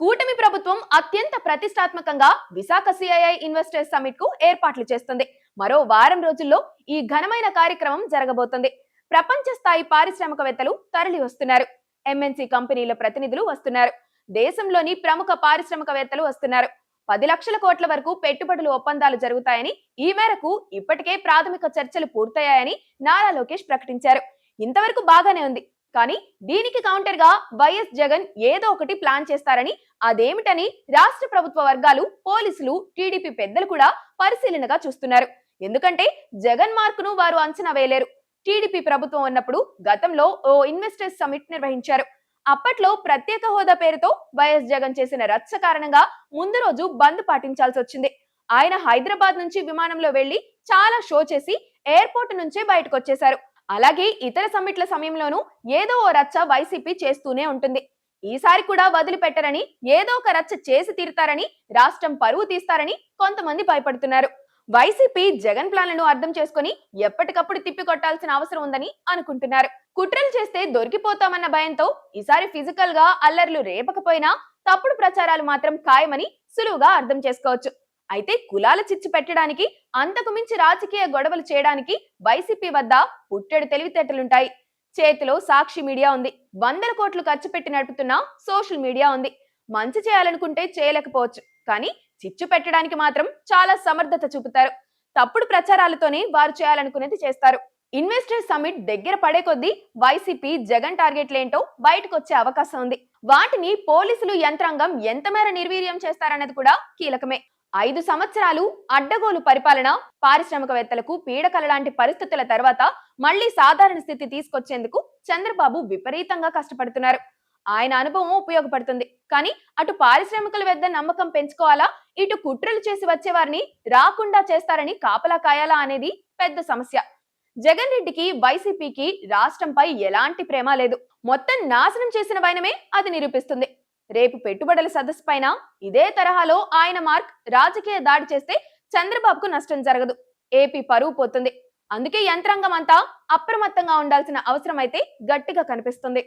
కూటమి ప్రభుత్వం అత్యంత ప్రతిష్టాత్మకంగా విశాఖ సిఐఐ ఇన్వెస్టర్స్ సమిట్కు ఏర్పాట్లు చేస్తుంది. మరో వారం రోజుల్లో ఈ ఘనమైన కార్యక్రమం జరగబోతుంది. ప్రపంచ స్థాయి పారిశ్రామికవేత్తలు తరలి వస్తున్నారు. ఎంఎన్సీ కంపెనీల ప్రతినిధులు వస్తున్నారు. దేశంలోని ప్రముఖ పారిశ్రామికవేత్తలు వస్తున్నారు. పది లక్షల కోట్ల వరకు పెట్టుబడులు ఒప్పందాలు జరుగుతాయని ఈ మేరకు ఇప్పటికే ప్రాథమిక చర్చలు పూర్తయ్యాయని నారా లోకేష్ ప్రకటించారు. ఇంతవరకు బాగానే ఉంది. కానీ దీనికి కౌంటర్గా వైఎస్ జగన్ ఏదో ఒకటి ప్లాన్ చేస్తారని అదేమిటని రాష్ట్ర ప్రభుత్వ వర్గాలు పోలీసులు టీడీపీ పెద్దలు కూడా పరిశీలనగా చూస్తున్నారు. ఎందుకంటే జగన్ మార్కును వారు అంచనా వేయలేరు. టీడీపీ ప్రభుత్వం ఉన్నప్పుడు గతంలో ఓ ఇన్వెస్టర్స్ సమిట్ నిర్వహించారు. అప్పట్లో ప్రత్యేక హోదా పేరుతో వైఎస్ జగన్ చేసిన రచ్చ కారణంగా ముందు రోజు బంద్ పాటించాల్సి వచ్చింది. ఆయన హైదరాబాద్ నుంచి విమానంలో వెళ్ళి చాలా షో చేసి ఎయిర్పోర్ట్ నుంచే బయటకు వచ్చేశారు అలాగే ఇతర సమ్మిట్ల సమయంలోనూ ఏదో ఓ రచ్చ వైసీపీ చేస్తూనే ఉంటుంది. ఈసారి కూడా వదిలిపెట్టరని ఏదో ఒక రచ్చ చేసి తీరుతారని రాష్ట్రం పరువు తీస్తారని కొంతమంది భయపడుతున్నారు. వైసీపీ జగన్ ప్లాన్లను అర్థం చేసుకుని ఎప్పటికప్పుడు తిప్పికొట్టాల్సిన అవసరం ఉందని అనుకుంటున్నారు. కుట్రలు చేస్తే దొరికిపోతామన్న భయంతో ఈసారి ఫిజికల్గా అల్లర్లు రేపకపోయినా తప్పుడు ప్రచారాలు మాత్రం ఖాయమని సులువుగా అర్థం చేసుకోవచ్చు. అయితే కులాల చిచ్చు పెట్టడానికి అంతకు మించి రాజకీయ గొడవలు చేయడానికి వైసీపీ వద్ద పుట్టెడు తెలివితేటలుంటాయి. చేతిలో సాక్షి మీడియా ఉంది. వందల కోట్లు ఖర్చు పెట్టి నడుపుతున్న సోషల్ మీడియా ఉంది. మంచి చేయాలనుకుంటే చేయలేకపోవచ్చు. కానీ చిచ్చు పెట్టడానికి మాత్రం చాలా సమర్థత చూపుతారు. తప్పుడు ప్రచారాలతోనే వారు చేయాలనుకునేది చేస్తారు. ఇన్వెస్టర్ సమిట్ దగ్గర పడే కొద్దీ వైసీపీ జగన్ టార్గెట్లేంటో బయటకు వచ్చే అవకాశం ఉంది. వాటిని పోలీసులు యంత్రాంగం ఎంత మేర నిర్వీర్యం చేస్తారన్నది కూడా కీలకమే. ఐదు సంవత్సరాలు అడ్డగోలు పరిపాలన పారిశ్రామికవేత్తలకు పీడకల లాంటి పరిస్థితుల తర్వాత మళ్ళీ సాధారణ స్థితి తీసుకొచ్చేందుకు చంద్రబాబు విపరీతంగా కష్టపడుతున్నారు. ఆయన అనుభవం ఉపయోగపడుతుంది. కానీ అటు పారిశ్రామికుల వద్ద నమ్మకం పెంచుకోవాలా? ఇటు కుట్రలు చేసి వచ్చేవారిని రాకుండా చేస్తారని కాపలా కాయాలా అనేది పెద్ద సమస్య. జగన్ రెడ్డికి వైసీపీకి రాష్ట్రంపై ఎలాంటి ప్రేమ లేదు. మొత్తం నాశనం చేసిన వైనమే అది నిరూపిస్తుంది. రేపు పెట్టుబడుల సదస్సు పైన ఇదే తరహాలో ఆయన మార్క్ రాజకీయ దాడి చేస్తే చంద్రబాబుకు నష్టం జరగదు. ఏపీ పరువు పోతుంది. అందుకే యంత్రాంగం అంతా అప్రమత్తంగా ఉండాల్సిన అవసరం అయితే గట్టిగా కనిపిస్తుంది.